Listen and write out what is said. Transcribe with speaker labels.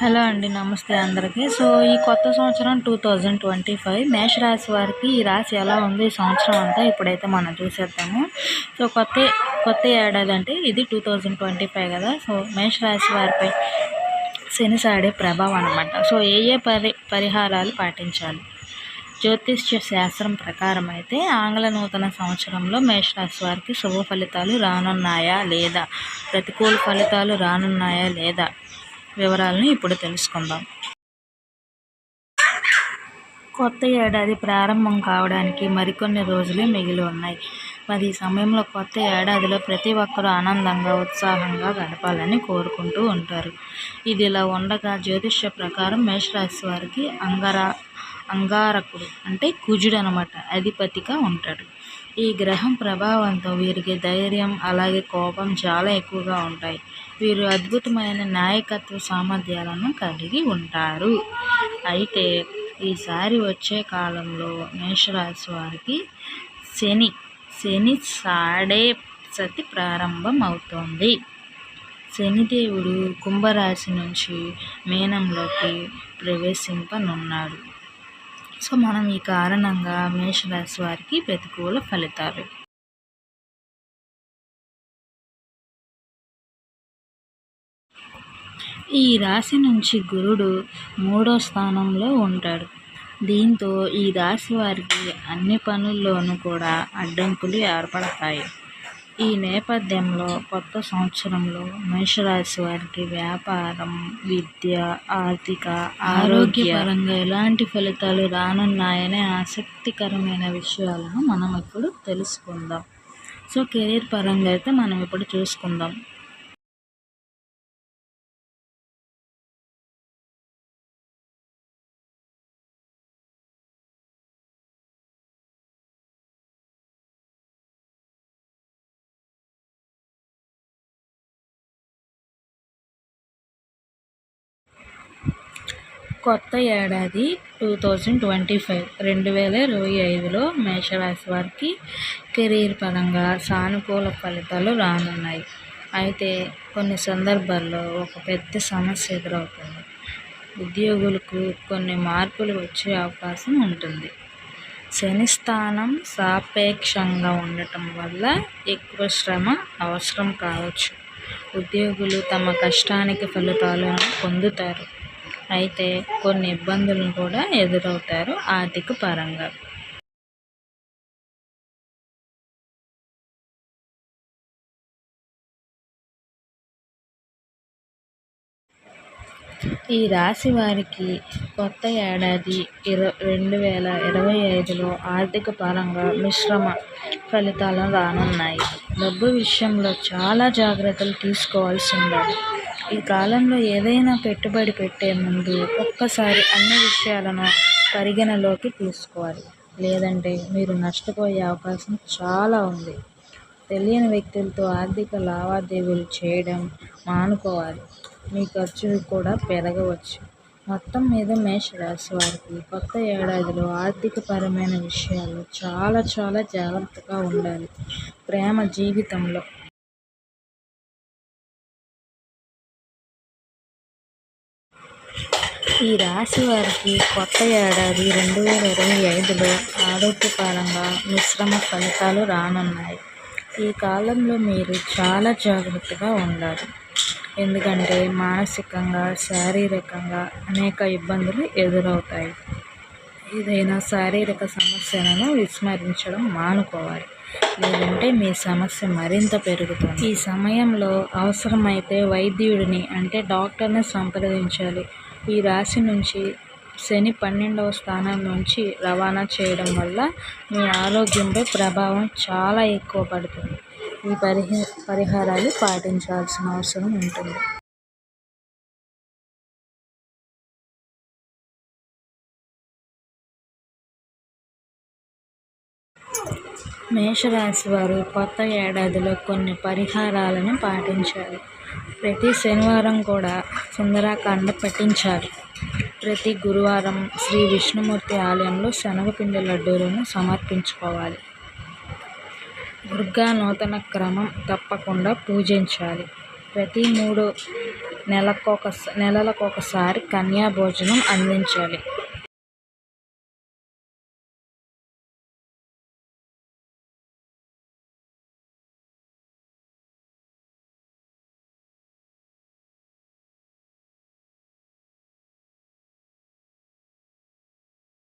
Speaker 1: Hello అండి నమస్తే అందరికీ. సో ఈ కొత్త సంవత్సరం టూ థౌజండ్ ట్వంటీ ఫైవ్ మేష రాశి వారికి ఈ రాశి ఎలా ఉంది? ఈ సంవత్సరం అంతా ఇప్పుడైతే మనం చూసేద్దాము. సో కొత్త కొత్త ఏడాది అంటే ఇది టూ థౌజండ్ ట్వంటీ ఫైవ్ కదా? సో మేషరాశి వారిపై శని సాడే ప్రభావం అనమాట సో ఏ ఏ పరి పరిహారాలు పాటించాలి? జ్యోతిష్య శాస్త్రం ప్రకారం అయితే ఆంగ్ల నూతన సంవత్సరంలో మేషరాశి వారికి శుభ ఫలితాలు రానున్నాయా లేదా? ప్రతికూల ఫలితాలు రానున్నాయా లేదా? వివరాలను ఇప్పుడు తెలుసుకుందాం. కొత్త ఏడాది ప్రారంభం కావడానికి మరికొన్ని రోజులే మిగిలి ఉన్నాయి. మరి ఈ సమయంలో కొత్త ఏడాదిలో ప్రతి ఒక్కరూ ఆనందంగా ఉత్సాహంగా గడపాలని కోరుకుంటూ ఉంటారు. ఇది ఇలా ఉండగా జ్యోతిష్య ప్రకారం మేషరాశి వారికి అంగరా అంగారకుడు అంటే కుజుడు అనమాట అధిపతిగా ఉంటాడు. ఈ గ్రహం ప్రభావంతో వీరికి ధైర్యం అలాగే కోపం చాలా ఎక్కువగా ఉంటాయి. వీరు అద్భుతమైన నాయకత్వ సామర్థ్యాలను కలిగి ఉంటారు. అయితే ఈసారి వచ్చే కాలంలో మేషరాశి వారికి శని శని సాడే సతి ప్రారంభం అవుతోంది శనిదేవుడు కుంభరాశి నుంచి మీనంలోకి ప్రవేశింపనున్నాడు. సో మనం ఈ కారణంగా మేషరాశి వారికి ప్రతికూల ఫలితాలు. ఈ రాశి నుంచి గురుడు మూడో స్థానంలో ఉంటాడు. దీంతో ఈ రాశి వారికి అన్ని పనుల్లోనూ కూడా అడ్డంకులు ఏర్పడతాయి. ఈ నేపథ్యంలో కొత్త సంవత్సరంలో మేషరాశి వారికి వ్యాపారం విద్య ఆర్థిక ఆరోగ్యపరంగా ఎలాంటి ఫలితాలు రానున్నాయనే ఆసక్తికరమైన విషయాలను మనం ఇప్పుడు తెలుసుకుందాం. సో కెరీర్ పరంగా అయితే మనం ఇప్పుడు చూసుకుందాం. కొత్త ఏడాది టూ థౌజండ్ ట్వంటీ ఫైవ్. రెండు వేల ఇరవై ఐదులో మేషరాశి వారికి కెరీర్ పరంగా సానుకూల ఫలితాలు రానున్నాయి. అయితే కొన్ని సందర్భాల్లో ఒక పెద్ద సమస్య ఎదురవుతుంది. ఉద్యోగులకు కొన్ని మార్పులు వచ్చే అవకాశం ఉంటుంది. శని స్థానం సాపేక్షంగా ఉండటం వల్ల ఎక్కువ శ్రమ అవసరం కావచ్చు. ఉద్యోగులు తమ కష్టానికి ఫలితాలను పొందుతారు. అయితే కొన్ని ఇబ్బందులను కూడా ఎదురవుతారు ఆర్థిక పరంగా. ఈ రాశి వారికి కొత్త ఏడాది ఇర రెండు వేల ఇరవై ఐదులో ఆర్థిక పరంగా మిశ్రమ ఫలితాలు రానున్నాయి. డబ్బు విషయంలో చాలా జాగ్రత్తలు తీసుకోవాల్సి ఉండాలి. ఈ కాలంలో ఏదైనా పెట్టుబడి పెట్టే ముందు ఒక్కసారి అన్ని విషయాలను పరిగణలోకి తీసుకోవాలి. లేదంటే మీరు నష్టపోయే అవకాశం చాలా ఉంది. తెలియని వ్యక్తులతో ఆర్థిక లావాదేవీలు చేయడం మానుకోవాలి. మీ ఖర్చులు కూడా పెరగవచ్చు. మొత్తం మీద మేషరాశి వారికి కొత్త ఏడాదిలో ఆర్థికపరమైన విషయాలు చాలా చాలా జాగ్రత్తగా ఉండాలి. ప్రేమ జీవితంలో ఈ రాశి వారికి కొత్త ఏడాది రెండు వేల ఇరవై ఐదులో ఆరోగ్యపరంగా మిశ్రమ ఫలితాలు రానున్నాయి. ఈ కాలంలో మీరు చాలా జాగ్రత్తగా ఉండాలి. ఎందుకంటే మానసికంగా శారీరకంగా అనేక ఇబ్బందులు ఎదురవుతాయి. ఏదైనా శారీరక సమస్యలను విస్మరించడం మానుకోవాలి. లేదంటే మీ సమస్య మరింత పెరుగుతుంది. ఈ సమయంలో అవసరమైతే వైద్యుడిని అంటే డాక్టర్ని సంప్రదించాలి. ఈ రాశి నుంచి శని పన్నెండవ స్థానం నుంచి రవాణా చేయడం వల్ల మీ ఆరోగ్యంపై ప్రభావం చాలా ఎక్కువ పడుతుంది. ఈ పరిహ పరిహారాలు పాటించాల్సిన అవసరం ఉంటుంది. మేషరాశి వారు కొత్త ఏడాదిలో కొన్ని పరిహారాలను పాటించాలి ప్రతి శనివారం కూడా సుందరాకాండ పఠించాలి ప్రతి గురువారం శ్రీ విష్ణుమూర్తి ఆలయంలో శనగపిండి లడ్డూలను సమర్పించుకోవాలి. దుర్గా నూతన క్రమం తప్పకుండా పూజించాలి. ప్రతి మూడు నెలకొక నెలలకొకసారి కన్యా భోజనం అందించాలి.